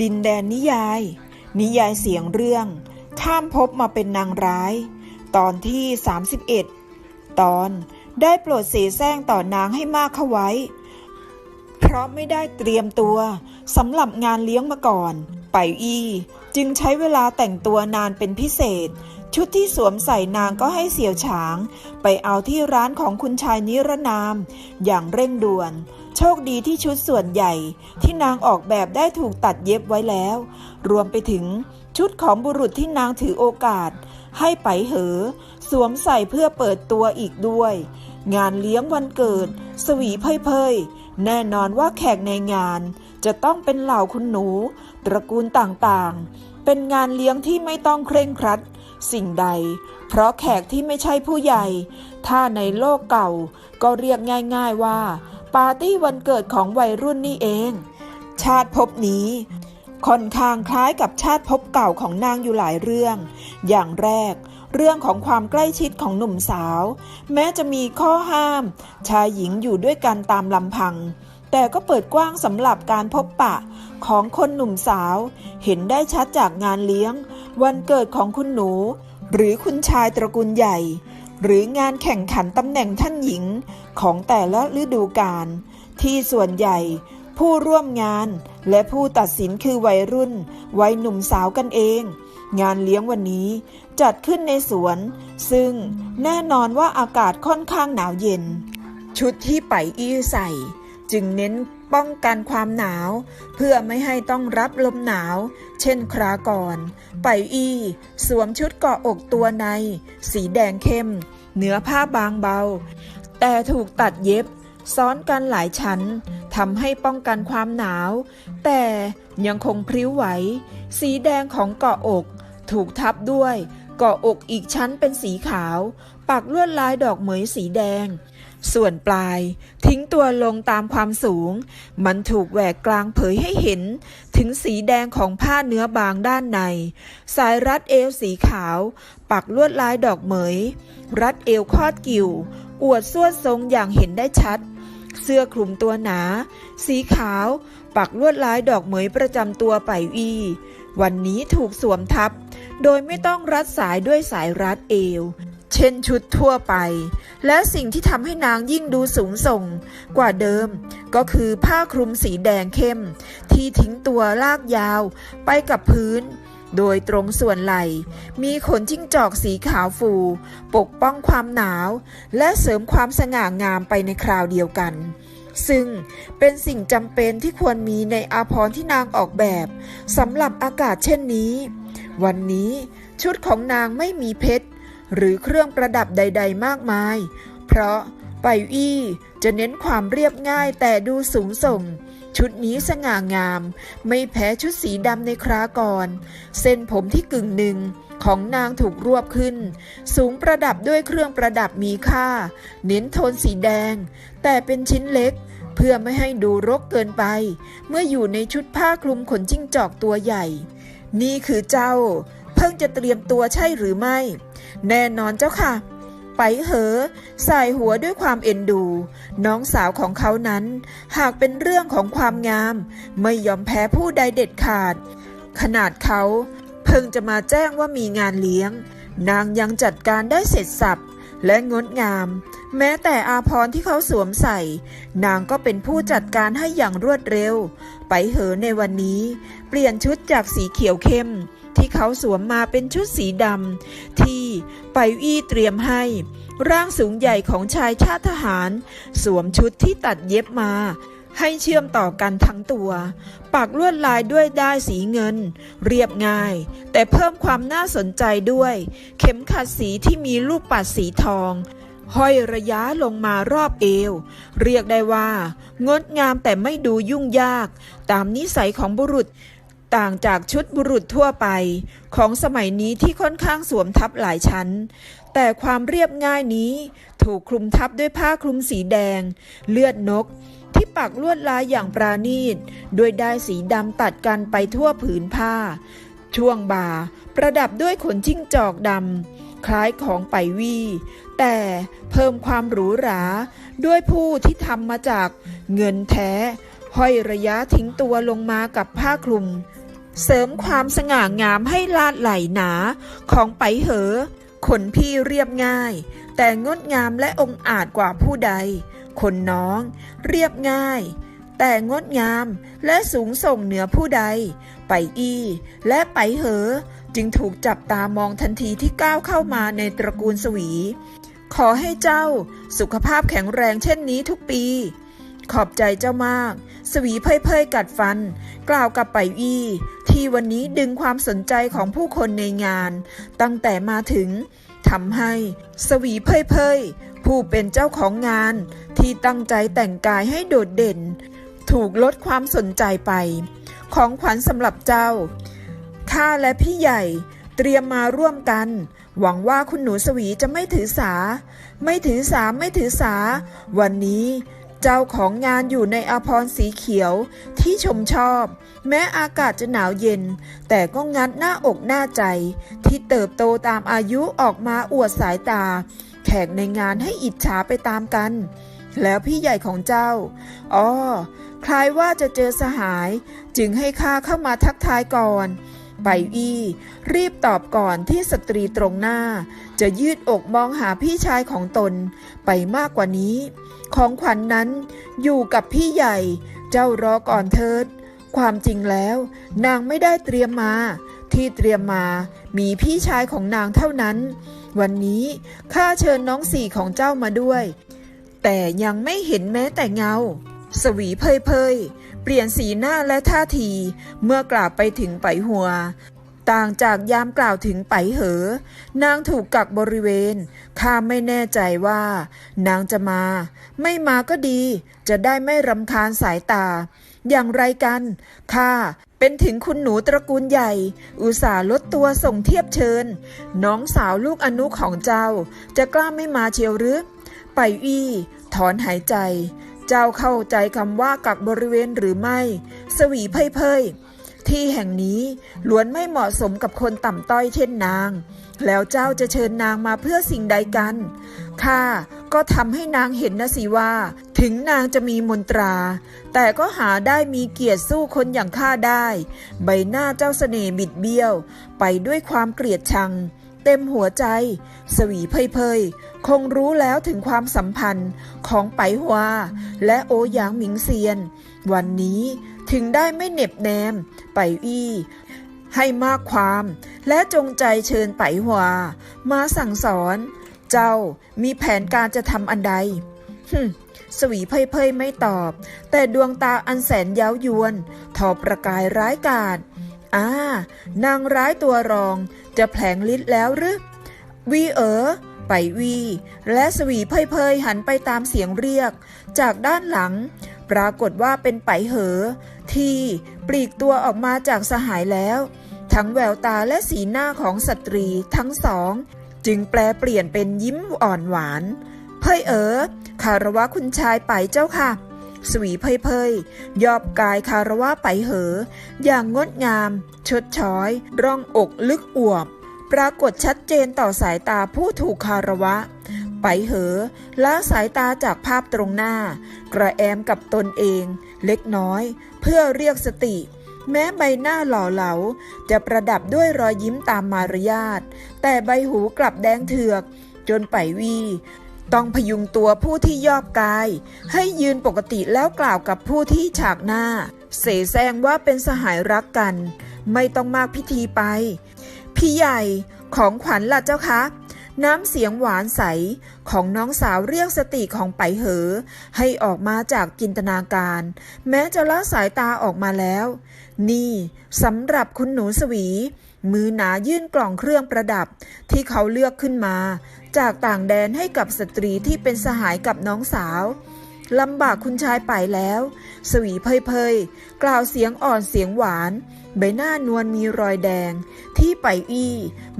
ดินแดนนิยาย นิยายเสียงเรื่อง ข้ามภพมาเป็นนางร้าย ตอนที่ 31 ตอนได้โปรดเสแสร้งต่อนางให้มากเข้าไว้ เพราะไม่ได้เตรียมตัวสำหรับงานเลี้ยงมาก่อน ไปอีจึงใช้เวลาแต่งตัวนานเป็นพิเศษ ชุดที่สวมใส่นางก็ให้เสี่ยวฉาง ไปเอาที่ร้านของคุณชายนิรนาม อย่างเร่งด่วน โชคดีที่ชุดส่วนใหญ่ที่นางออกแบบได้ถูกตัดเย็บไว้แล้ว รวมไปถึงชุดของบุรุษที่นางถือโอกาส ให้ไปเหอ สวมใส่เพื่อเปิดตัวอีกด้วย งานเลี้ยงวันเกิด สวีเพยๆ แน่นอนว่าแขกในงาน จะต้องเป็นเหล่าคุณหนู ตระกูลต่างๆ เป็นงานเลี้ยงที่ไม่ต้องเคร่งครัด สิ่งใด เพราะแขกที่ไม่ใช่ผู้ใหญ่ ถ้าในโลกเก่าก็เรียกง่าย ๆว่า ปาร์ตี้วันเกิดของวัยรุ่นนี่เอง ชาติภพนี้ ค่อนข้างคล้ายกับชาติภพเก่าของนางอยู่หลายเรื่อง อย่างแรก เรื่องของความใกล้ชิดของหนุ่มสาว แม้จะมีข้อห้าม ชายหญิงอยู่ด้วยกันตามลำพัง แต่ก็เปิดกว้างสำหรับการพบปะของคนหนุ่มสาว เห็นได้ชัดจากงานเลี้ยง วันเกิดของคุณหนู หรือคุณชายตระกูลใหญ่ หรืองานแข่งขันตำแหน่งท่านหญิงของแต่ละฤดูกาลที่ส่วนใหญ่ ผู้ร่วมงานและผู้ตัดสินคือวัยรุ่น วัยหนุ่มสาวกันเอง งานเลี้ยงวันนี้จัดขึ้นในสวน ซึ่งแน่นอนว่าอากาศค่อนข้างหนาวเย็น ชุดที่ไปอี้ใส่ จึงเน้น ป้องกันความหนาว เพื่อไม่ให้ต้องรับลมหนาว เช่นคราก่อน ไปอีสวมชุดเกาะอกตัวใน สีแดงเข้ม เนื้อผ้าบางเบา แต่ถูกตัดเย็บ ซ้อนกันหลายชั้นทำให้ป้องกันความหนาว แต่ยังคงพริ้วไหว สีแดงของเกาะอก ถูกทับด้วยเกาะอกอีกชั้นเป็นสีขาว ปักลวดลายดอกเหมยสีแดง ส่วนปลาย ทิ้งตัวลงตามความสูง มันถูกแหวกกลางเผยให้เห็น ถึงสีแดงของผ้าเนื้อบางด้านใน สายรัดเอวสีขาว ปักลวดลายดอกเหมย รัดเอวคอดกิ่ว อวดสวดทรงอย่างเห็นได้ชัด เสื้อคลุมตัวหนา สีขาว ปักลวดลายดอกเหมยประจำตัวไปอีวันนี้ถูกสวมทับ โดยไม่ต้องรัดสายด้วยสายรัดเอว เช่นชุดทั่วไป และสิ่งที่ทำให้นางยิ่งดูสูงส่งกว่าเดิม ก็คือผ้าคลุมสีแดงเข้ม ที่ทิ้งตัวลากยาวไปกับพื้น โดยตรงส่วนไหล่ มีขนจิ้งจอกสีขาวฟู ปกป้องความหนาว และเสริมความสง่างามไปในคราวเดียวกันซึ่งเป็นสิ่งจำเป็นที่ควรมีในอาภรณ์ที่นางออกแบบสำหรับอากาศเช่นนี้ วันนี้ชุดของนางไม่มีเพชร หรือเครื่องประดับใด ๆ มากมาย เพราะไปอี้จะเน้นความเรียบง่ายแต่ดูสูงส่ง ชุดนี้สง่างาม ไม่แพ้ชุดสีดำในคราก่อน เส้นผมที่กึ่งหนึ่งของนางถูกรวบขึ้น สูงประดับด้วยเครื่องประดับมีค่า เน้นโทนสีแดง แต่เป็นชิ้นเล็ก เพื่อไม่ให้ดูรกเกินไป เมื่ออยู่ในชุดผ้าคลุมขนจิ้งจอกตัวใหญ่ นี่คือเจ้า เพิ่งจะเตรียมตัวใช่หรือไม่ แน่นอนเจ้าค่ะ ไปเหอสายหัวด้วยความเอ็นดู น้องสาวของเขานั้น หากเป็นเรื่องของความงาม ไม่ยอมแพ้ผู้ใดเด็ดขาด ขนาดเขาเพิ่งจะมาแจ้งว่ามีงานเลี้ยง นางยังจัดการได้เสร็จสับและงดงาม แม้แต่อาพรที่เขาสวมใส่ นางก็เป็นผู้จัดการให้อย่างรวดเร็ว ไปเหอในวันนี้ เปลี่ยนชุดจากสีเขียวเข้ม ที่เขาสวมมาเป็นชุดสีดำที่ไปอี้เตรียมให้ ร่างสูงใหญ่ของชายชาติทหาร สวมชุดที่ตัดเย็บมา ให้เชื่อมต่อกันทั้งตัว ปักลวดลายด้วยได้ายสีเงิน เรียบง่าย แต่เพิ่มความน่าสนใจด้วย เข็มขัดสีที่มีลูกปัดสีทองห้อยระยะลงมารอบเอว เรียกได้ว่า งดงามแต่ไม่ดูยุ่งยาก ตามนิสัยของบุรุษ ต่างจากชุดบุรุษทั่วไป ของสมัยนี้ที่ค่อนข้างสวมทับหลายชั้น แต่ความเรียบง่ายนี้ถูกคลุมทับด้วยผ้าคลุมสีแดง เลือดนก ที่ปักลวดลายอย่างปราณีตด้วยได้สีดำตัดกันไปทั่วผืนผ้า ช่วงบ่าประดับด้วยขนจิ้งจอกดำคล้ายของไปวีแต่เพิ่มความหรูหราด้วยผู้ที่ทำมาจากเงินแท้ห้อยระยะทิ้งตัวลงมากับผ้าคลุม เสริมความสง่างามให้ลาดไหลหนา ของไปเหอขนพี่เรียบง่าย แต่งดงามและองอาจกว่าผู้ใด คนน้องเรียบง่าย แต่งดงามและสูงส่งเหนือผู้ใด ไปอีและไปเหอ จึงถูกจับตามองทันทีที่ก้าวเข้ามาในตระกูลสวี ขอให้เจ้าสุขภาพแข็งแรงเช่นนี้ทุกปี ขอบใจเจ้ามาก สวีเพ่ยๆกัดฟัน กล่าวกับไปอี้ที่วันนี้ดึงความสนใจของผู้คนในงาน ตั้งแต่มาถึงทำให้ สวีเพ่ยๆผู้เป็นเจ้าของงาน ที่ตั้งใจแต่งกายให้โดดเด่น ถูกลดความสนใจไป ของขวัญสำหรับเจ้าข้าและพี่ใหญ่เตรียมมาร่วมกัน หวังว่าคุณหนูสวีจะไม่ถือสา ไม่ถือสาไม่ถือสา วันนี้ เจ้าของงานอยู่ในอาพรสีเขียวที่ชมชอบ แม้อากาศจะหนาวเย็น แต่ก็งัดหน้าอกหน้าใจ ที่เติบโตตามอายุออกมาอวดสายตา แขกในงานให้อิจฉาไปตามกัน แล้วพี่ใหญ่ของเจ้าอ๋อคล้ายว่าจะเจอสหาย จึงให้ข้าเข้ามาทักทายก่อน ไปอี้ รีบตอบก่อนที่สตรีตรงหน้า จะยืดอกมองหาพี่ชายของตนไปมากกว่านี้ ของขวัญนนั้นอยู่กับพี่ใหญ่ เจ้ารอก่อนเถิด ความจริงแล้ว นางไม่ได้เตรียมมา ที่เตรียมมามีพี่ชายของนางเท่านั้น วันนี้ข้าเชิญน้องสี่ของเจ้ามาด้วย แต่ยังไม่เห็นแม้แต่เงา สวีเพยเพยเปลี่ยนสีหน้าและท่าที เมื่อกล่าวไปถึงไปหัว ต่างจากยามกล่าวถึงไปเหอ นางถูกกักบริเวณ ข้าไม่แน่ใจว่า นางจะมา ไม่มาก็ดี จะได้ไม่รำคาญสายตา อย่างไรกัน ข้าเป็นถึงคุณหนูตระกูลใหญ่ อุตส่าห์ลดตัวส่งเทียบเชิญ น้องสาวลูกอนุของเจ้า จะกล้าไม่มาเชียวหรือไปอี้ถอนหายใจ เจ้าเข้าใจคำว่ากักบริเวณหรือไม่ สวีเพยเพยที่แห่งนี้ล้วนไม่เหมาะสมกับคนต่ำต้อยเช่นนาง แล้วเจ้าจะเชิญนางมาเพื่อสิ่งใดกัน ข้าก็ทำให้นางเห็นนะสิว่า ถึงนางจะมีมนตรา แต่ก็หาได้มีเกียรติสู้คนอย่างข้าได้ ใบหน้าเจ้าเสน่ห์บิดเบี้ยว ไปด้วยความเกลียดชัง เต็มหัวใจ สวีเพยเพยคงรู้แล้วถึงความสัมพันธ์ของไปหัวและโอหยางหมิงเซียน วันนี้ถึงได้ไม่เหน็บแนม ไปอี้ให้มากความและจงใจเชิญไปหัวมาสั่งสอน เจ้ามีแผนการจะทำอันใดฮึสวีเพยเพยไม่ตอบ แต่ดวงตาอันแสนเย้ายวน ทอประกายร้ายกาจอ่านางร้ายตัวรอง จะแผลงฤทธิ์แล้วหรือวีเอ๋อไปวี และสวีเพยเพยๆหันไปตามเสียงเรียก จากด้านหลัง ปรากฏว่าเป็นไปเหอ ที่ ปลีกตัวออกมาจากสหายแล้ว ทั้งแววตาและสีหน้าของสตรีทั้งสอง จึงแปลเปลี่ยนเป็นยิ้มอ่อนหวาน เพยเอ๋อคารวะคุณชายไปเจ้าค่ะ สวีเพยเพยๆยอบกายคารวะไปเหอ อย่างงดงาม ชดช้อย ร่องอกลึกอวบ ปรากฏชัดเจนต่อสายตาผู้ถูกคารวะ ไปเหอละสายตาจากภาพตรงหน้า กระแอมกับตนเอง เล็กน้อย เพื่อเรียกสติแม้ใบหน้าหล่อเหลา จะประดับด้วยรอยยิ้มตามมารยาท แต่ใบหูกลับแดงเถือก จนไปวี ต้องพยุงตัวผู้ที่ยอบกาย ให้ยืนปกติแล้วกล่าวกับผู้ที่ฉากหน้า เสแสร้งว่าเป็นสหายรักกัน ไม่ต้องมากพิธีไป พี่ใหญ่ของขวัญล่ะเจ้าคะน้ำเสียงหวานใสของน้องสาวเรียกสติของไปเหอ ให้ออกมาจากจินตนาการ แม้จะละสายตาออกมาแล้ว นี่สำหรับคุณหนูสวี มือหนายื่นกล่องเครื่องประดับที่เขาเลือกขึ้นมา จากต่างแดนให้กับสตรีที่เป็นสหายกับน้องสาวลำบากคุณชายไปแล้ว สวีเพยเพยๆ กล่าวเสียงอ่อนเสียงหวาน ใบหน้านวลมีรอยแดง ที่ไปอี้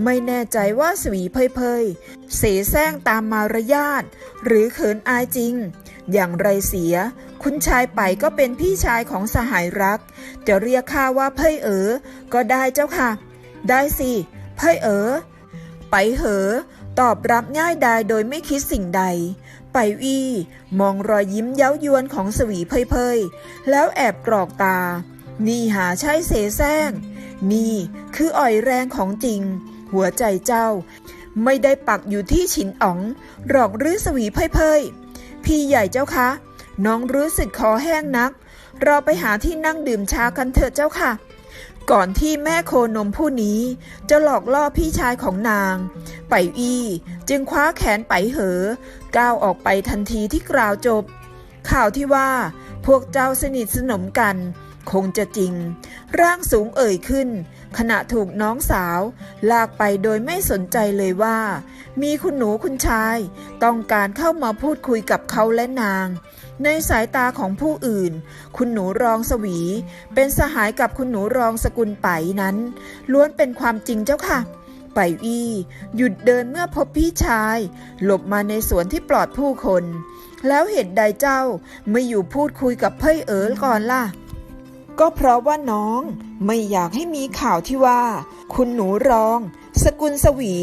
ไม่แน่ใจว่าสวีเพยเพยๆ เสแสร้งตามมารยาทหรือเขินอายจริง อย่างไรเสีย คุณชายไปก็เป็นพี่ชายของสหายรัก จะเรียกข้าว่าเพยเอ๋อก็ได้เจ้าค่ะ ได้สิเพยเอ๋อไปเหอ ตอบรับง่ายดายโดยไม่คิดสิ่งใด ไปไปอี้มองรอยยิ้มเย้ายวนของสวีเพยๆ แล้วแอบกรอกตา นี่หาใช่เสแสร้ง นี่คืออ่อยแรงของจริง หัวใจเจ้า ไม่ได้ปักอยู่ที่ฉินอ๋อง หรอกหรือสวีเพยๆ พี่ใหญ่เจ้าคะ น้องรู้สึกคอแห้งนัก เราไปหาที่นั่งดื่มชากันเถอะเจ้าค่ะ ก่อนที่แม่โคนมผู้นี้จะหลอกล่อพี่ชายของนาง ไปอี้จึงคว้าแขนไปเหอ ก้าวออกไปทันทีที่กล่าวจบ ข่าวที่ว่าพวกเจ้าสนิทสนมกัน คงจะจริง ร่างสูงเอ่ยขึ้น ขณะถูกน้องสาว ลากไปโดยไม่สนใจเลยว่า มีคุณหนูคุณชาย ต้องการเข้ามาพูดคุยกับเขาและนาง ในสายตาของผู้อื่น คุณหนูรองสวี เป็นสหายกับคุณหนูรองสกุลไปนั้น ล้วนเป็นความจริงเจ้าค่ะ ไปอี้หยุดเดินเมื่อพบพี่ชาย หลบมาในสวนที่ปลอดผู้คน แล้วเหตุใดเจ้าไม่อยู่พูดคุยกับเพ่ยเอ๋อก่อนล่ะ ก็เพราะว่าน้องไม่อยากให้มีข่าวที่ว่า คุณหนูรอง สกุลสวี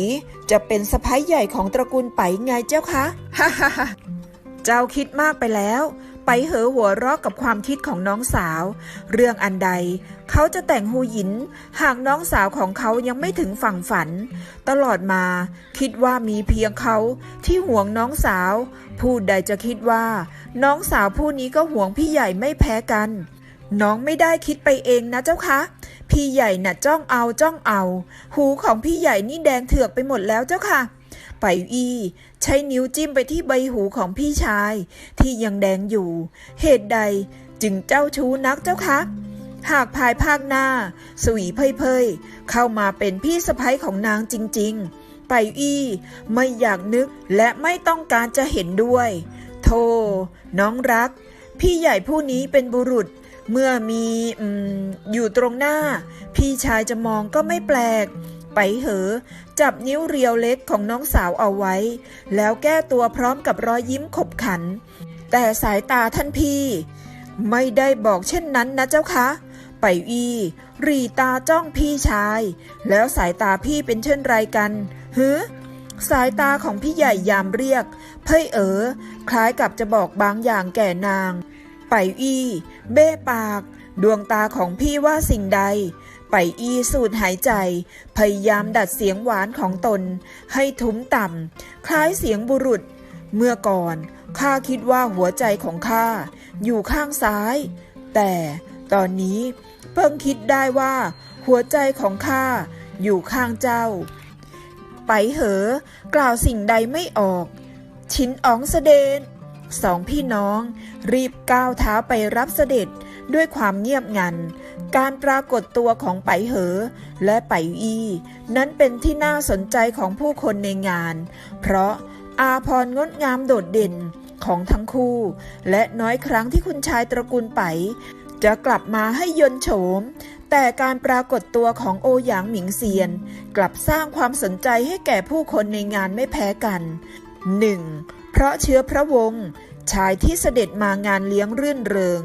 จะเป็นสะพ้ายใหญ่ของตระกูลไปไงเจ้าคะฮ่าฮ่าฮ่า เจ้าคิดมากไปแล้ว ไปเหอหัวรอกกับความคิดของน้องสาว เรื่องอันใด เขาจะแต่งหูหยิน หากน้องสาวของเขายังไม่ถึงฝั่งฝัน ตลอดมา คิดว่ามีเพียงเขาที่ห่วงน้องสาวผู้ใดจะคิดว่า น้องสาวผู้นี้ก็ห่วงพี่ใหญ่ไม่แพ้กัน น้องไม่ได้คิดไปเองนะเจ้าคะ พี่ใหญ่น่ะจ้องเอาจ้องเอา หูของพี่ใหญ่นี่แดงเถือกไปหมดแล้วเจ้าค่ะ ไปอี้ใช้นิ้วจิ้มไปที่ใบหูของพี่ชาย ที่ยังแดงอยู่ เหตุใดจึงเจ้าชู้นักเจ้าคะ หากภายภาคหน้า สวีเพยเพยเข้ามาเป็นพี่สะพ้ยของนางจริง ๆ ไปอี้ไม่อยากนึกและไม่ต้องการจะเห็นด้วยโธ่น้องรัก พี่ใหญ่ผู้นี้เป็นบุรุษเมื่อมีอมอยู่ตรงหน้า พี่ชายจะมองก็ไม่แปลก ไปเหอ จับนิ้วเรียวเล็กของน้องสาวเอาไว้ แล้วแก้ตัวพร้อมกับรอยยิ้มขบขัน แต่สายตาท่านพี่ ไม่ได้บอกเช่นนั้นนะเจ้าคะไปอีรีตาจ้องพี่ชาย แล้วสายตาพี่เป็นเช่นไรกันฮึสายตาของพี่ใหญ่ยามเรียก เพ่ยเอ๋อคล้ายกับจะบอกบางอย่างแก่นาง ไปอีเบ้ปาก ดวงตาของพี่ว่าสิ่งใด ไปอีสูดหายใจ พยายามดัดเสียงหวานของตน ให้ทุ้มต่ำ คล้ายเสียงบุรุษ เมื่อก่อนข้าคิดว่าหัวใจของข้าอยู่ข้างซ้าย แต่ตอนนี้เพิ่งคิดได้ว่า หัวใจของข้าอยู่ข้างเจ้า ไปเหอะกล่าวสิ่งใดไม่ออก ชินอ๋องเสด็จสองพี่น้องรีบก้าวเท้าไปรับเสด็จ ด้วยความเงียบงัน การปรากฏตัวของไปเหอ และไปอีนั้นเป็นที่น่าสนใจของผู้คนในงาน เพราะอาพรงดงามโดดเด่นของทั้งคู่ และน้อยครั้งที่คุณชายตระกูลไป จะกลับมาให้ยนโฉม แต่การปรากฏตัวของโอหยางหมิงเซียน กลับสร้างความสนใจให้แก่ผู้คนในงานไม่แพ้กัน 1. เพราะเชื้อพระวงศ์ชายที่เสด็จมางานเลี้ยงรื่นเริง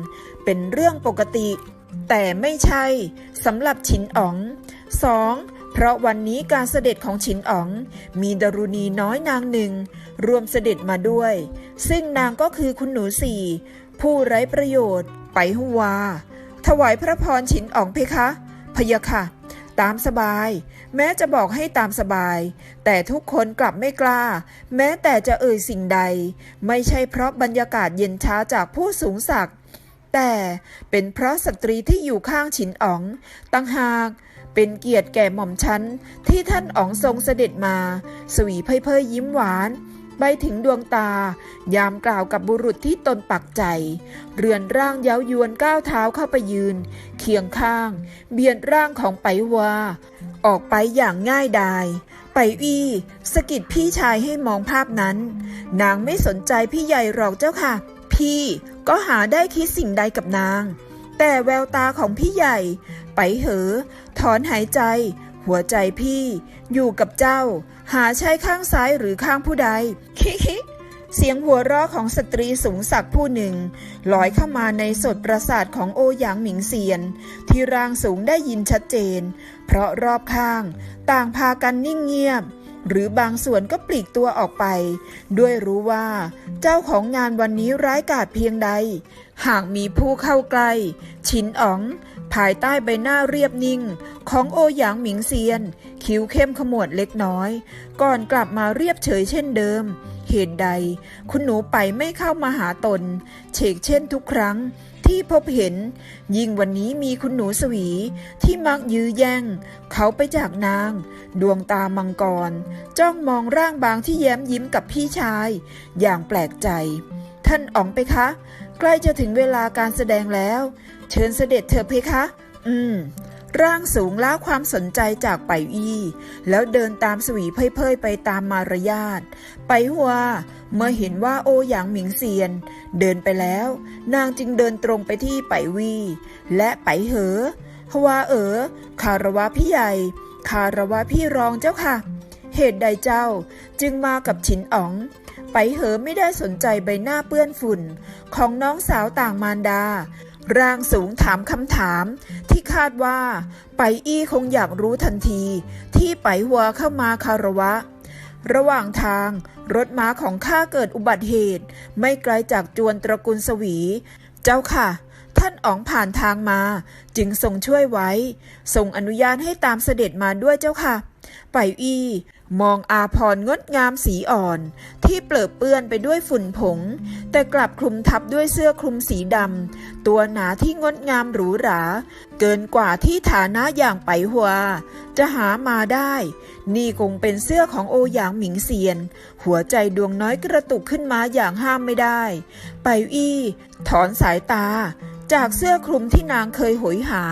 เป็นเรื่องปกติ แต่ไม่ใช่สำหรับฉินอ๋อง 2. เพราะวันนี้การเสด็จของฉินอ๋อง มีดารุณีน้อยนางหนึ่ง รวมเสด็จมาด้วย ซึ่งนางก็คือคุณหนูสี่ผู้ไร้ประโยชน์ ไปฮวา ถวายพระพรฉินอ๋องเพคะพะยะค่ะ ตามสบาย แม้จะบอกให้ตามสบาย แต่ทุกคนกลับไม่กล้า แม้แต่จะเอ่ยสิ่งใด ไม่ใช่เพราะบรรยากาศเย็นช้าจากผู้สูงศักดิ์ แต่เป็นเพราะสตรีที่อยู่ข้างฉินอ๋องตั้งหากเป็นเกียรติแก่หม่อมฉันที่ท่านอ๋องทรงเสด็จมา สวีเพยเพยยิ้มหวานไปถึงดวงตา ยามกล่าวกับบุรุษที่ตนปักใจ เรือนร่างเย้ายวนก้าวเท้าเข้าไปยืน เคียงข้าง เบียดร่างของไปวาออกไปอย่างง่ายดาย ไปอี้สกิดพี่ชายให้มองภาพนั้น นางไม่สนใจพี่ใหญ่หรอกเจ้าค่ะ พี่ ก็หาได้คิดสิ่งใดกับนาง แต่แววตาของพี่ใหญ่ ไปเหอ ถอนหายใจ หัวใจพี่ อยู่กับเจ้า หาใช่ข้างซ้ายหรือข้างผู้ใด คิคิเสียงหัวเราะของสตรีสูงศักดิ์ผู้หนึ่งลอยเข้ามาในสดประสาทของโอหยางหมิงเซียน ที่ร่างสูงได้ยินชัดเจน เพราะรอบข้าง ต่างพากันนิ่งเงียบ หรือบางส่วนก็ปลีกตัวออกไป ด้วยรู้ว่า เจ้าของงานวันนี้ร้ายกาจเพียงใด หากมีผู้เข้าใกล้ ชินอ๋อง ภายใต้ใบหน้าเรียบนิ่ง ของโอหยางหมิงเซียน คิ้วเข้มขมวดเล็กน้อย ก่อนกลับมาเรียบเฉยเช่นเดิม เหตุใด คุณหนูไปไม่เข้ามาหาตนเฉกเช่นทุกครั้ง ที่พบเห็น ยิ่งวันนี้มีคุณหนูสวีที่มักยื้อแย่ง เขาไปจากนาง ดวงตามังกร จ้องมองร่างบางที่แย้มยิ้มกับพี่ชาย อย่างแปลกใจ ท่านอ๋องไปคะ ใกล้จะถึงเวลาการแสดงแล้ว เชิญเสด็จเถอะเพคะ อืม ร่างสูงล้าความสนใจจากไปอี้ แล้วเดินตามสวีเพ่ยๆไปตามมารยาท ไปหัวเมื่อเห็นว่าโอหยางหมิงเซียน เดินไปแล้ว นางจึงเดินตรงไปที่ไปวีและไปเหอฮวาเอ๋อคารวะพี่ใหญ่ คารวะพี่รองเจ้าค่ะ เหตุใดเจ้าจึงมากับฉินอ๋อง ไปเหอไม่ได้สนใจใบหน้าเปื้อนฝุ่น ของน้องสาวต่างมารดา ร่างสูงถามคำถาม ที่คาดว่า ไปอี้คงอยากรู้ทันที ที่ไปหัวเข้ามาคารวะ ระหว่างทางรถม้าของข้าเกิดอุบัติเหตุ ไม่ไกลจากจวนตระกูลสวี เจ้าค่ะ ท่านอ๋องผ่านทางมา จึงทรงช่วยไว้ ทรงอนุญาตให้ตามเสด็จมาด้วยเจ้าค่ะ ไปอี้ มองอาพรงดงามสีอ่อน ที่เปลือเปื้อนไปด้วยฝุ่นผง แต่กลับคลุมทับด้วยเสื้อคลุมสีดำตัวหนาที่งดงามหรูหรา เกินกว่าที่ฐานะอย่างไปหัว จะหามาได้ นี่คงเป็นเสื้อของโอหยางหมิงเซียน หัวใจดวงน้อยกระตุกขึ้นมาอย่างห้ามไม่ได้ ไปอี้ถอนสายตาจากเสื้อคลุมที่นางเคยหอยหา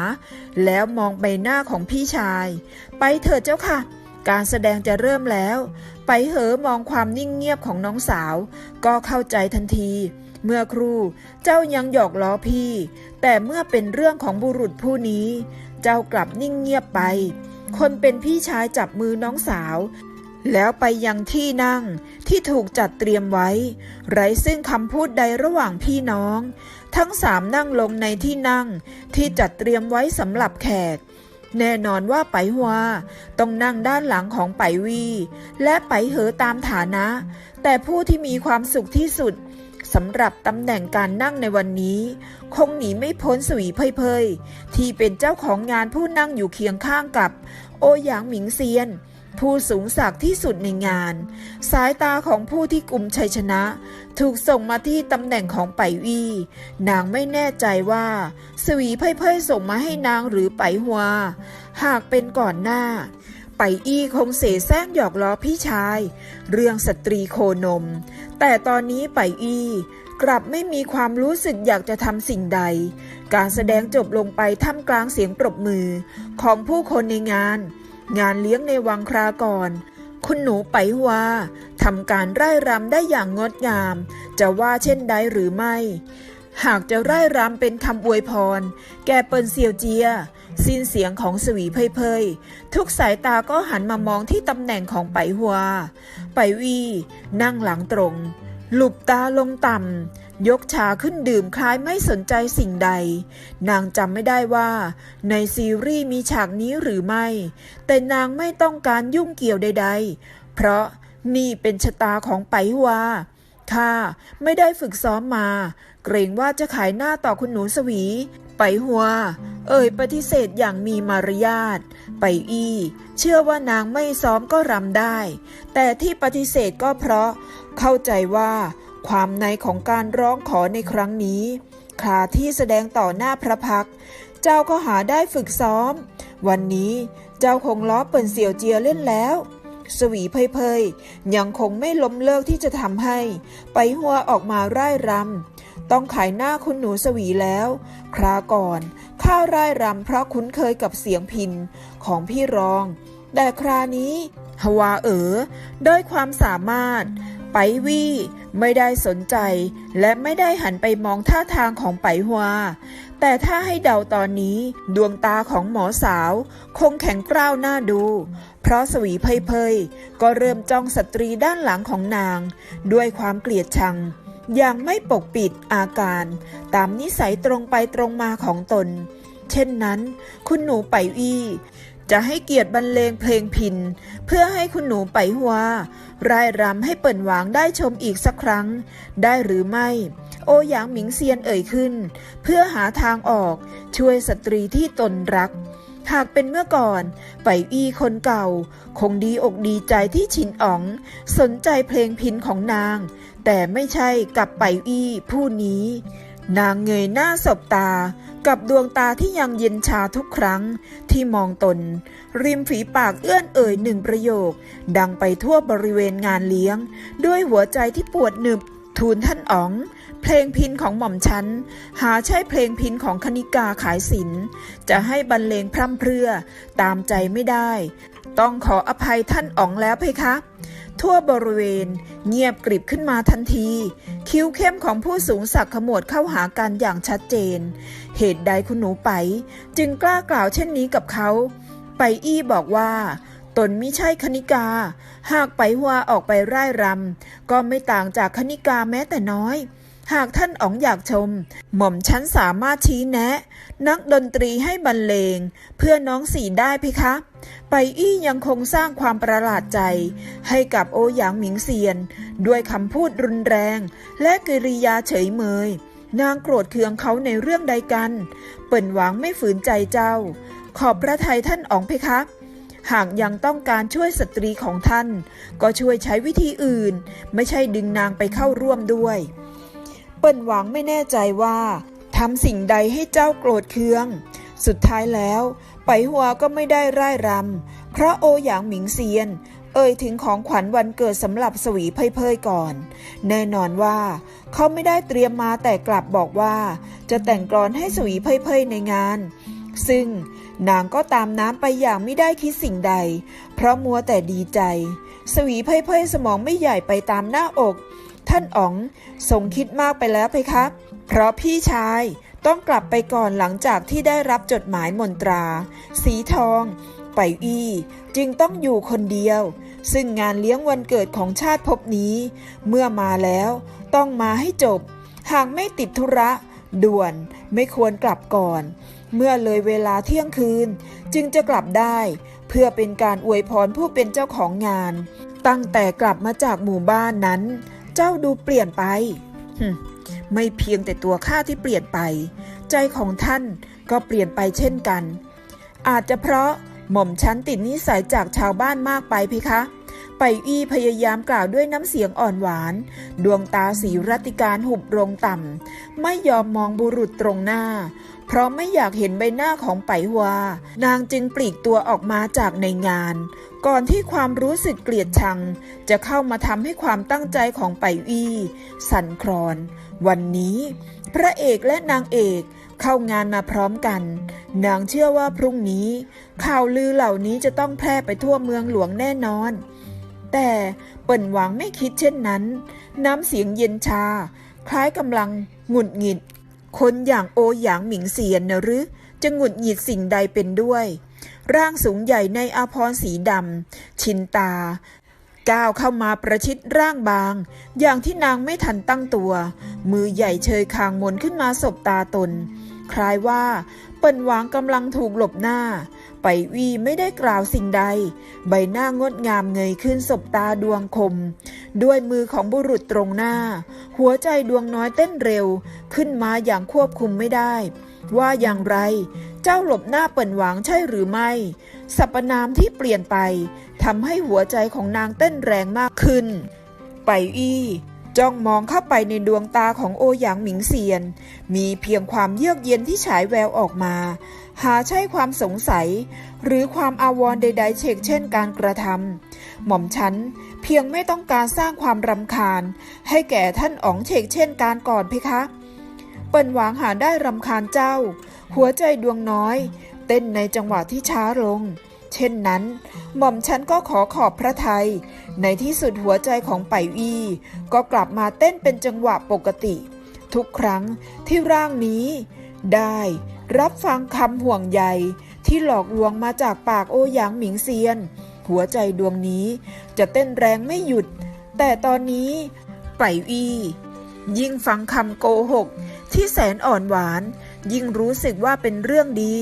แล้วมองใบหน้าของพี่ชาย ไปเถิดเจ้าค่ะ การแสดงจะเริ่มแล้ว ไปเหอมองความนิ่งเงียบของน้องสาว ก็เข้าใจทันที เมื่อครูเจ้ายังหยอกล้อพี่ แต่เมื่อเป็นเรื่องของบุรุษผู้นี้ เจ้ากลับนิ่งเงียบไป คนเป็นพี่ชายจับมือน้องสาว แล้วไปยังที่นั่งที่ถูกจัดเตรียมไว้ ไร้ซึ่งคำพูดใดระหว่างพี่น้อง ทั้งสามนั่งลงในที่นั่งที่จัดเตรียมไว้สำหรับแขก แน่นอนว่าไปหัวต้องนั่งด้านหลังของไปวี และไปเหอตามฐานะ แต่ผู้ที่มีความสุขที่สุดสำหรับตำแหน่งการนั่งในวันนี้ คงหนีไม่พ้นสวีเพยๆที่เป็นเจ้าของงานผู้นั่งอยู่เคียงข้างกับ โอหยางหมิงเซียน ผู้สูงศักดิ์ที่สุดในงาน สายตาของผู้ที่กลุ่มชัยชนะ ถูกส่งมาที่ตำแหน่งของไปวีนางไม่แน่ใจว่า สวีเพ่ยๆส่งมาให้นางหรือไปหัว หากเป็นก่อนหน้า ไปอี้คงเสแสร้งหยอกล้อพี่ชาย เรื่องสตรีโคนม แต่ตอนนี้ไปอี้กลับไม่มีความรู้สึกอยากจะทำสิ่งใด การแสดงจบลงไปท่ามกลางเสียงปรบมือของผู้คนในงาน งานเลี้ยงในวังคราก่อน คุณหนูไปหัวทำการไร่รำได้อย่างงดงาม จะว่าเช่นใดหรือไม่ หากจะไร่รำเป็นคำอวยพร แก่เปินเซียวเจีย สิ้นเสียงของสวีเพยๆทุกสายตาก็หันมามองที่ตำแหน่งของไปหัวไปวี นั่งหลังตรง หลุบตาลงต่ำ ยกชาขึ้นดื่มคล้ายไม่สนใจสิ่งใด นางจำไม่ได้ว่า ในซีรีส์มีฉากนี้หรือไม่ แต่นางไม่ต้องการยุ่งเกี่ยวใด ๆ เพราะนี่เป็นชะตาของไปหัวข้าไม่ได้ฝึกซ้อมมา เกรงว่าจะขายหน้าต่อคุณหนูสวี ไปหัว เอ่ยปฏิเสธอย่างมีมารยาท ไปอี้เชื่อว่านางไม่ซ้อมก็รำได้ แต่ที่ปฏิเสธก็เพราะ เข้าใจว่า ความในของการร้องขอในครั้งนี้คราที่แสดงต่อหน้าพระพัก เจ้าก็หาได้ฝึกซ้อม วันนี้เจ้าคงล้อเปิ่นเสี่ยวเจียเล่นแล้ว สวีเพยๆยังคงไม่ล้มเลิกที่จะทำให้ ไปหัวออกมาร่ายรำต้องขายหน้าคุณหนูสวีแล้ว คราก่อนข้าร่ายรำเพราะคุ้นเคยกับเสียงพินของพี่รอง แต่ครานี้ ฮวาเอ๋อด้วยความสามารถ ไปวี่ไม่ได้สนใจและไม่ได้หันไปมองท่าทางของไปหัวแต่ถ้าให้เดาตอนนี้ดวงตาของหมอสาว คงแข็งกร้าวน้าดู เพราะสวีเพยๆ ก็เริ่มจ้องสตรีด้านหลังของนาง ด้วยความเกลียดชัง อย่างไม่ปกปิดอาการ ตามนิสัยตรงไปตรงมาของตน เช่นนั้น คุณหนูไปอี้ จะให้เกียรติบรรเลงเพลงพิน เพื่อให้คุณหนูไปหัวร่ายรำให้เปิ่นหวางได้ชมอีกสักครั้ง ได้หรือไม่ โอหยางหมิงเซียนเอ่ยขึ้น เพื่อหาทางออก ช่วยสตรีที่ตนรัก หากเป็นเมื่อก่อนไปอี้คนเก่า คงดีอกดีใจที่ชินอ๋อง สนใจเพลงพินของนาง แต่ไม่ใช่กับไปอี้ผู้นี้ นางเงยหน้าสบตากับดวงตาที่ยังเย็นชาทุกครั้งที่มองตน ริมฝีปากเอื้อนเอ่ยหนึ่งประโยค ดังไปทั่วบริเวณงานเลี้ยง ด้วยหัวใจที่ปวดหนึบทูลท่านอ๋อง เพลงพินของหม่อมฉันหาใช่เพลงพินของคณิกาขายสินจะให้บรรเลงพร่ำเพรื่อ ตามใจไม่ได้ ต้องขออภัยท่านอ๋องแล้วเพคะ ทั่วบริเวณ เงียบกริบขึ้นมาทันที คิ้วเข้มของผู้สูงศักดิ์ขมวดเข้าหากันอย่างชัดเจน เหตุใดคุณหนูไป จึงกล้ากล่าวเช่นนี้กับเขา ไปอี้บอกว่า ตนมิใช่คณิกา หากไปหัวออกไปร่ายรำก็ไม่ต่างจากคณิกาแม้แต่น้อยหากท่านอ๋องอยากชม หม่อมฉันสามารถชี้แนะ นักดนตรีให้บรรเลง เพื่อน้องสีได้เพคะ ไปอี้ยังคงสร้างความประหลาดใจ ให้กับโอหยางหมิงเซียน ด้วยคำพูดรุนแรง และกิริยาเฉยเมย นางโกรธเคืองเขาในเรื่องใดกัน เปิ่นหวังไม่ฝืนใจเจ้า ขอบพระทัยท่านอ๋องเพคะหากยังต้องการช่วยสตรีของท่าน ก็ช่วยใช้วิธีอื่น ไม่ใช่ดึงนางไปเข้าร่วมด้วย เปิ้นหวังไม่แน่ใจว่าทำสิ่งใดให้เจ้าโกรธเคือง สุดท้ายแล้ว ไปหัวก็ไม่ได้ร่ายรำเพราะโอหยางหมิงเซียน เอ่ยถึงของขวัญวันเกิดสำหรับสวีเพ่ยๆก่อน แน่นอนว่าเขาไม่ได้เตรียมมาแต่กลับบอกว่า จะแต่งกลอนให้สวีเพ่ยๆในงาน ซึ่งนางก็ตามน้ำไปอย่างไม่ได้คิดสิ่งใด เพราะมัวแต่ดีใจ สวีเพ่ยๆสมองไม่ใหญ่ไปตามหน้าอก ท่านอ๋องทรงคิดมากไปแล้วเพคะ เพราะพี่ชาย ต้องกลับไปก่อนหลังจากที่ได้รับจดหมายมนตรา สีทองไปอี้จึงต้องอยู่คนเดียว ซึ่งงานเลี้ยงวันเกิดของชาติภพนี้ เมื่อมาแล้วต้องมาให้จบ หากไม่ติดธุระ ด่วนไม่ควรกลับก่อน เมื่อเลยเวลาเที่ยงคืน จึงจะกลับได้ เพื่อเป็นการอวยพรผู้เป็นเจ้าของงาน ตั้งแต่กลับมาจากหมู่บ้านนั้น เจ้าดูเปลี่ยนไป ไม่เพียงแต่ตัวข้าที่เปลี่ยนไป ใจของท่านก็เปลี่ยนไปเช่นกัน อาจจะเพราะหม่อมชั้นติดนิสัยจากชาวบ้านมากไปเพคะ ไปอี้พยายามกล่าวด้วยน้ำเสียงอ่อนหวาน ดวงตาสีรัติการหุบลงต่ำ ไม่ยอมมองบุรุษตรงหน้า เพราะไม่อยากเห็นใบหน้าของไปวา นางจึงปลีกตัวออกมาจากในงาน ก่อนที่ความรู้สึกเกลียดชัง จะเข้ามาทำให้ความตั้งใจของไปอี้สั่นคลอน วันนี้พระเอกและนางเอกเข้างานมาพร้อมกัน นางเชื่อว่าพรุ่งนี้ ข่าวลือเหล่านี้จะต้องแพร่ไปทั่วเมืองหลวงแน่นอน แต่เปิ่นหวังไม่คิดเช่นนั้น น้ำเสียงเย็นชา คล้ายกำลังหงุดหงิด คนอย่างโอหยางหมิงเซียนนะหรือ จะหงุดหงิดสิ่งใดเป็นด้วย ร่างสูงใหญ่ในอาพรณ์สีดำชินตา ก้าวเข้ามาประชิดร่างบาง อย่างที่นางไม่ทันตั้งตัว มือใหญ่เชยคางมนขึ้นมาสบตาตน คล้ายว่าเปิ่นหวางกำลังถูกหลบหน้า ไปวีไม่ได้กล่าวสิ่งใด ใบหน้างดงามเงยขึ้นสบตาดวงคม ด้วยมือของบุรุษตรงหน้า หัวใจดวงน้อยเต้นเร็ว ขึ้นมาอย่างควบคุมไม่ได้ ว่าอย่างไร เจ้าหลบหน้าเปิ่นหวางใช่หรือไม่สรรพนามที่เปลี่ยนไปทำให้หัวใจของนางเต้นแรงมากขึ้น ไปอี้จ้องมองเข้าไปในดวงตาของโอหยางหมิงเซียน มีเพียงความเยือกเย็นที่ฉายแววออกมา หาใช่ความสงสัย หรือความอาวรณ์ใดๆเชกเช่นการกระทำหม่อมฉันเพียงไม่ต้องการสร้างความรำคาญ ให้แก่ท่านอ๋องเชกเช่นการก่อนเพคะ เปิ่นหวางหาได้รำคาญเจ้า หัวใจดวงน้อย เต้นในจังหวะที่ช้าลง เช่นนั้น หม่อมฉันก็ขอขอบพระไทย ในที่สุดหัวใจของไปอีก็กลับมาเต้นเป็นจังหวะปกติ ทุกครั้งที่ร่างนี้ ได้รับฟังคำห่วงใยที่หลอกลวงมาจากปากโอหยางหมิงเซียน หัวใจดวงนี้จะเต้นแรงไม่หยุด แต่ตอนนี้ไปอียิ่งฟังคำโกหก ที่แสนอ่อนหวาน ยิ่งรู้สึกว่าเป็นเรื่องดี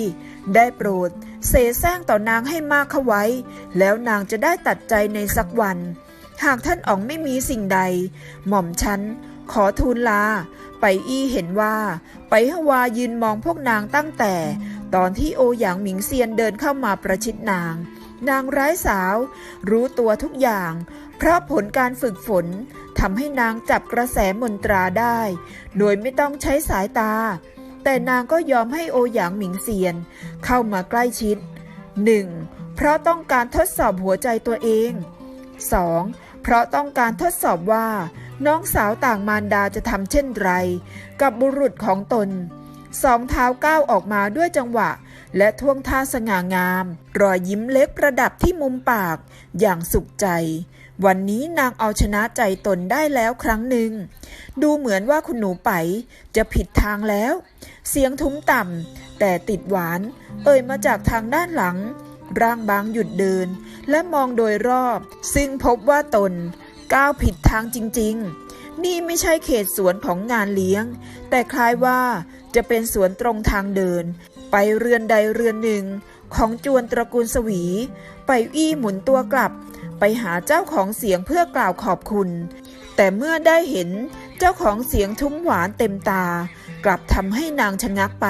ได้โปรด เสแสร้งต่อนางให้มากเข้าไว้ แล้วนางจะได้ตัดใจในสักวัน หากท่านอ๋องไม่มีสิ่งใด หม่อมฉันขอทูลลา ไปอี้เห็นว่า ไปฮวายืนมองพวกนางตั้งแต่ ตอนที่โอหยางหมิงเซียนเดินเข้ามาประชิดนาง นางร้ายสาว รู้ตัวทุกอย่าง เพราะผลการฝึกฝนำให้นางจับกระแสมนตราได้ โดยไม่ต้องใช้สายตา แต่นางก็ยอมให้โอหยางหมิงเซียน เข้ามาใกล้ชิด 1. เพราะต้องการทดสอบหัวใจตัวเอง 2. เพราะต้องการทดสอบว่า น้องสาวต่างมารดาจะทำเช่นไร กับบุรุษของตน สองเท้าก้าวออกมาด้วยจังหวะ และท่วงท่าสง่างาม รอยยิ้มเล็กประดับที่มุมปากอย่างสุขใจ วันนี้นางเอาชนะใจตนได้แล้วครั้งหนึ่ง ดูเหมือนว่าคุณหนูไปจะผิดทางแล้ว เสียงทุ้มต่ำแต่ติดหวาน เอ่ยมาจากทางด้านหลัง ร่างบางหยุดเดิน และมองโดยรอบ ซึ่งพบว่าตน ก้าวผิดทางจริง ๆ นี่ไม่ใช่เขตสวนของงานเลี้ยง แต่คล้ายว่าจะเป็นสวนตรงทางเดิน ไปเรือนใดเรือนหนึ่งของจวนตระกูลสวี ไปอี้หมุนตัวกลับ ไปหาเจ้าของเสียงเพื่อกล่าวขอบคุณ แต่เมื่อได้เห็นเจ้าของเสียงทุ้มหวานเต็มตา กลับทำให้นางชะงักไป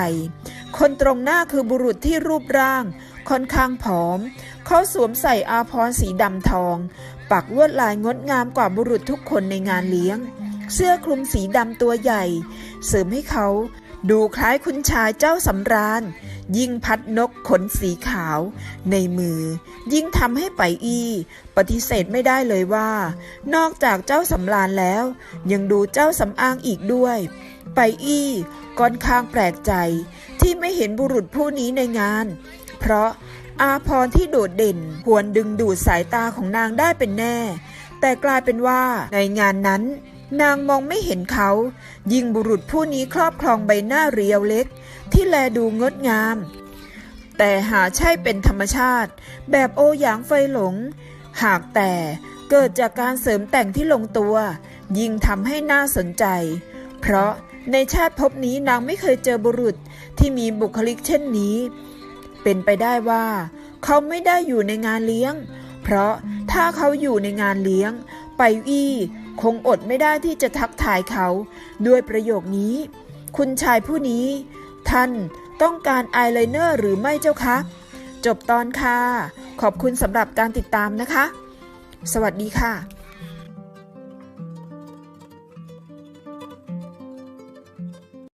คนตรงหน้าคือบุรุษที่รูปร่าง ค่อนข้างผอม เขาสวมใส่อาภรณ์สีดำทอง ปักลวดลายงดงามกว่าบุรุษทุกคนในงานเลี้ยง เสื้อคลุมสีดำตัวใหญ่ เสริมให้เขาดูคล้ายคุณชายเจ้าสำราญ ยิ่งพัดนกขนสีขาวในมือ ยิ่งทำให้ไปอี้ ปฏิเสธไม่ได้เลยว่า นอกจากเจ้าสำราญแล้ว ยังดูเจ้าสำอางอีกด้วย ไปอี้ก่อนข้างแปลกใจที่ไม่เห็นบุรุษผู้นี้ในงาน เพราะอาพรที่โดดเด่นควรดึงดูดสายตาของนางได้เป็นแน่ แต่กลายเป็นว่าในงานนั้น นางมองไม่เห็นเขา ยิ่งบุรุษผู้นี้ครอบครองใบหน้าเรียวเล็ก ที่แลดูงดงาม แต่หาใช่เป็นธรรมชาติ แบบโอหยางไฟหลง หากแต่เกิดจากการเสริมแต่งที่ลงตัว ยิ่งทำให้น่าสนใจ เพราะในชาติภพนี้นางไม่เคยเจอบุรุษที่มีบุคลิกเช่นนี้ เป็นไปได้ว่า เขาไม่ได้อยู่ในงานเลี้ยง เพราะถ้าเขาอยู่ในงานเลี้ยง ไปอี้ คงอดไม่ได้ที่จะทักทายเขา ด้วยประโยคนี้ คุณชายผู้นี้ ท่านต้องการอายไลเนอร์หรือไม่เจ้าคะ จบตอนค่ะ ขอบคุณสำหรับการติดตามนะคะ สวัสดีค่ะ